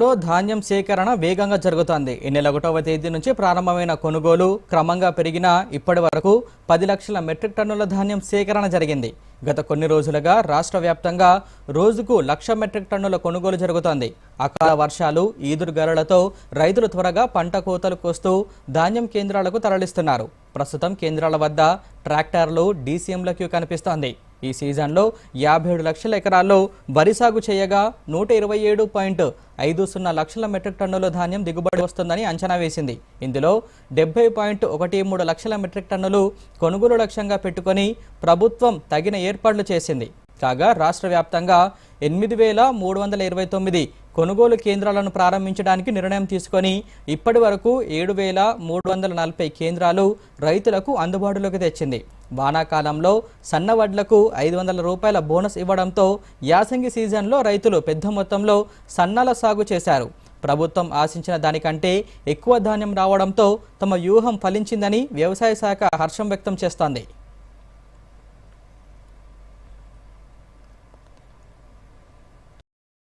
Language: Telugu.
లో ధాన్యం సేకరణ వేగంగా జరుగుతోంది. ఈ నెల ఒకటవ తేదీ నుంచి ప్రారంభమైన కొనుగోలు క్రమంగా పెరిగిన ఇప్పటి వరకు పది లక్షల మెట్రిక్ టన్నుల ధాన్యం సేకరణ జరిగింది. గత కొన్ని రోజులుగా రాష్ట్ర వ్యాప్తంగా రోజుకు లక్ష మెట్రిక్ టన్నుల కొనుగోలు జరుగుతోంది. అకాల వర్షాలు ఈదురుగాలులతో రైతులు త్వరగా పంట కోతలు కోస్తూ ధాన్యం కేంద్రాలకు తరలిస్తున్నారు. ప్రస్తుతం కేంద్రాల వద్ద ట్రాక్టర్లు డీసీఎంల క్యూ కనిపిస్తోంది. ఈ సీజన్లో యాభై ఏడు లక్షల ఎకరాల్లో వరి సాగు చేయగా నూట ఇరవై ఏడు పాయింట్ ఐదు సున్నా లక్షల మెట్రిక్ టన్నుల ధాన్యం దిగుబడి వస్తుందని అంచనా వేసింది. ఇందులో డెబ్బై పాయింట్ ఒకటి మూడు లక్షల మెట్రిక్ టన్నులు కొనుగోలు లక్ష్యంగా పెట్టుకొని ప్రభుత్వం తగిన ఏర్పాట్లు చేసింది. కాగా రాష్ట్ర వ్యాప్తంగా ఎనిమిది వేల మూడు వందల ఇరవై తొమ్మిది కొనుగోలు కేంద్రాలను ప్రారంభించడానికి నిర్ణయం తీసుకొని ఇప్పటి వరకు ఏడు వేల మూడు వందల నలభై కేంద్రాలు రైతులకు అందుబాటులోకి తెచ్చింది. వానాకాలంలో సన్న వడ్లకు ఐదు వందల రూపాయల బోనస్ ఇవ్వడంతో యాసంగి సీజన్లో రైతులు పెద్ద మొత్తంలో సన్నాల సాగు చేశారు. ప్రభుత్వం ఆశించిన దానికంటే ఎక్కువ ధాన్యం రావడంతో తమ వ్యూహం ఫలించిందని వ్యవసాయ శాఖ హర్షం వ్యక్తం చేస్తోంది.